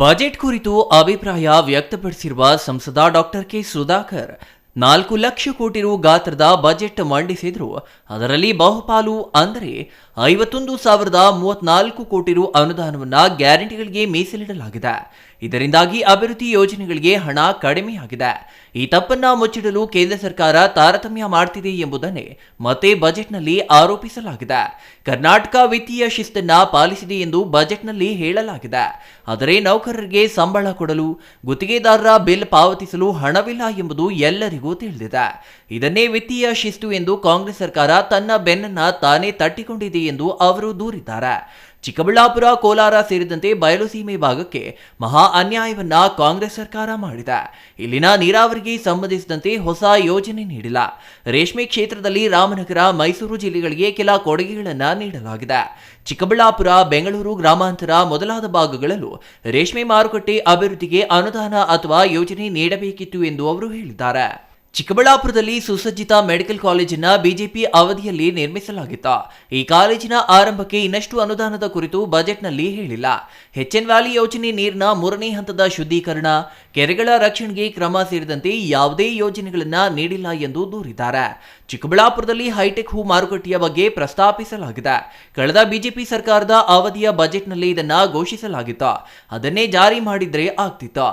Budget ಕುರಿತು ಅಭಿಪ್ರಾಯ ವ್ಯಕ್ತಪಡಿಸಿರುವ ಸಂಸದ ಡಾಕ್ಟರ್ ಕೆ ಸುಧಾಕರ್, ನಾಲ್ಕು ಲಕ್ಷ ಕೋಟಿ ರು ಗಾತ್ರದ ಬಜೆಟ್ ಮಂಡಿಸಿದ್ರು. ಅದರಲ್ಲಿ ಬಹುಪಾಲು ಅಂದರೆ ಐವತ್ತೊಂದು ಸಾವಿರದ ಮೂವತ್ನಾಲ್ಕು ಕೋಟಿ ರು ಅನುದಾನವನ್ನು ಗ್ಯಾರಂಟಿಗಳಿಗೆ ಮೀಸಲಿಡಲಾಗಿದೆ. ಇದರಿಂದಾಗಿ ಅಭಿವೃದ್ಧಿ ಯೋಜನೆಗಳಿಗೆ ಹಣ ಕಡಿಮೆಯಾಗಿದೆ. ಈ ತಪ್ಪನ್ನ ಮುಚ್ಚಿಡಲು ಕೇಂದ್ರ ಸರ್ಕಾರ ತಾರತಮ್ಯ ಮಾಡ್ತಿದೆ ಎಂಬುದನ್ನೇ ಮತ್ತೆ ಬಜೆಟ್ನಲ್ಲಿ ಆರೋಪಿಸಲಾಗಿದೆ. ಕರ್ನಾಟಕ ವಿತ್ತೀಯ ಶಿಸ್ತನ್ನ ಪಾಲಿಸಿದೆ ಎಂದು ಬಜೆಟ್ನಲ್ಲಿ ಹೇಳಲಾಗಿದೆ. ಆದರೆ ನೌಕರರಿಗೆ ಸಂಬಳ ಕೊಡಲು, ಗುತ್ತಿಗೆದಾರರ ಬಿಲ್ ಪಾವತಿಸಲು ಹಣವಿಲ್ಲ ಎಂಬುದು ಎಲ್ಲರಿಗೂ ತಿಳಿದಿದೆ. ಇದನ್ನೇ ವಿತ್ತೀಯ ಶಿಸ್ತು ಎಂದು ಕಾಂಗ್ರೆಸ್ ಸರ್ಕಾರ ತನ್ನ ಬೆನ್ನನ್ನ ತಾನೇ ತಟ್ಟಿಕೊಂಡಿದೆ ಎಂದು ಅವರು ದೂರಿದ್ದಾರೆ. ಚಿಕ್ಕಬಳ್ಳಾಪುರ, ಕೋಲಾರ ಸೇರಿದಂತೆ ಬಯಲುಸೀಮೆ ಭಾಗಕ್ಕೆ ಮಹಾ ಅನ್ಯಾಯವನ್ನ ಕಾಂಗ್ರೆಸ್ ಸರ್ಕಾರ ಮಾಡಿದೆ. ಇಲ್ಲಿನ ನೀರಾವರಿಗೆ ಸಂಬಂಧಿಸಿದಂತೆ ಹೊಸ ಯೋಜನೆ ನೀಡಿಲ್ಲ. ರೇಷ್ಮೆ ಕ್ಷೇತ್ರದಲ್ಲಿ ರಾಮನಗರ, ಮೈಸೂರು ಜಿಲ್ಲೆಗಳಿಗೆ ಕೆಲ ಕೊಡುಗೆಗಳನ್ನು ನೀಡಲಾಗಿದೆ. ಚಿಕ್ಕಬಳ್ಳಾಪುರ, ಬೆಂಗಳೂರು ಗ್ರಾಮಾಂತರ ಮೊದಲಾದ ಭಾಗಗಳಲ್ಲೂ ರೇಷ್ಮೆ ಮಾರುಕಟ್ಟೆ ಅಭಿವೃದ್ಧಿಗೆ ಅನುದಾನ ಅಥವಾ ಯೋಜನೆ ನೀಡಬೇಕಿತ್ತು ಎಂದು ಅವರು ಹೇಳಿದ್ದಾರೆ. ಚಿಕ್ಕಬಳ್ಳಾಪುರದಲ್ಲಿ ಸುಸಜ್ಜಿತ ಮೆಡಿಕಲ್ ಕಾಲೇಜಿನ ಬಿಜೆಪಿ ಅವಧಿಯಲ್ಲಿ ನಿರ್ಮಿಸಲಾಗಿತ್ತು. ಈ ಕಾಲೇಜಿನ ಆರಂಭಕ್ಕೆ ಇನ್ನಷ್ಟು ಅನುದಾನದ ಕುರಿತು ಬಜೆಟ್ನಲ್ಲಿ ಹೇಳಿಲ್ಲ. ಹೆಚ್ಎನ್ ವ್ಯಾಲಿ ಯೋಜನೆ ನೀರಿನ ಮೂರನೇ ಹಂತದ ಶುದ್ಧೀಕರಣ, ಕೆರೆಗಳ ರಕ್ಷಣೆಗೆ ಕ್ರಮ ಸೇರಿದಂತೆ ಯಾವುದೇ ಯೋಜನೆಗಳನ್ನ ನೀಡಿಲ್ಲ ಎಂದು ದೂರಿದ್ದಾರೆ. ಚಿಕ್ಕಬಳ್ಳಾಪುರದಲ್ಲಿ ಹೈಟೆಕ್ ಹೂ ಮಾರುಕಟ್ಟೆಯ ಬಗ್ಗೆ ಪ್ರಸ್ತಾಪಿಸಲಾಗಿದೆ. ಕಳೆದ ಬಿಜೆಪಿ ಸರ್ಕಾರದ ಅವಧಿಯ ಬಜೆಟ್ನಲ್ಲಿ ಇದನ್ನು ಘೋಷಿಸಲಾಗಿತ್ತು. ಅದನ್ನೇ ಜಾರಿ ಮಾಡಿದ್ರೆ ಆಗ್ತಿತ್ತು.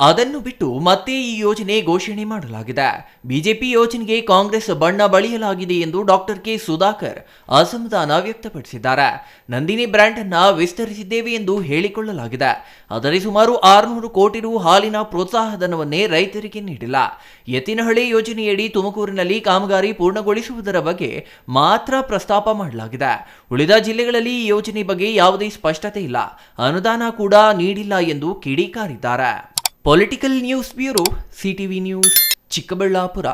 ಅದನ್ನು ಬಿಟ್ಟು ಮತ್ತೆ ಈ ಯೋಜನೆ ಘೋಷಣೆ ಮಾಡಲಾಗಿದೆ. ಬಿಜೆಪಿ ಯೋಜನೆಗೆ ಕಾಂಗ್ರೆಸ್ ಬಣ್ಣ ಬಳಿಯಲಾಗಿದೆ ಎಂದು ಡಾಕ್ಟರ್ ಕೆ ಸುಧಾಕರ್ ಅಸಮಾಧಾನ ವ್ಯಕ್ತಪಡಿಸಿದ್ದಾರೆ. ನಂದಿನಿ ಬ್ರ್ಯಾಂಡ್ ಅನ್ನ ವಿಸ್ತರಿಸಿದ್ದೇವೆ ಎಂದು ಹೇಳಿಕೊಳ್ಳಲಾಗಿದೆ. ಆದರೆ ಸುಮಾರು ಆರುನೂರು ಕೋಟಿ ರು ಹಾಲಿನ ಪ್ರೋತ್ಸಾಹಧನವನ್ನೇ ರೈತರಿಗೆ ನೀಡಿಲ್ಲ. ಎತ್ತಿನಹಳ್ಳಿ ಯೋಜನೆಯಡಿ ತುಮಕೂರಿನಲ್ಲಿ ಕಾಮಗಾರಿ ಪೂರ್ಣಗೊಳಿಸುವುದರ ಬಗ್ಗೆ ಮಾತ್ರ ಪ್ರಸ್ತಾಪ ಮಾಡಲಾಗಿದೆ. ಉಳಿದ ಜಿಲ್ಲೆಗಳಲ್ಲಿ ಈ ಯೋಜನೆ ಬಗ್ಗೆ ಯಾವುದೇ ಸ್ಪಷ್ಟತೆ ಇಲ್ಲ. ಅನುದಾನ ಕೂಡ ನೀಡಿಲ್ಲ ಎಂದು ಕಿಡಿಕಾರಿದ್ದಾರೆ. Political news bureau CTV news Chikkaballapur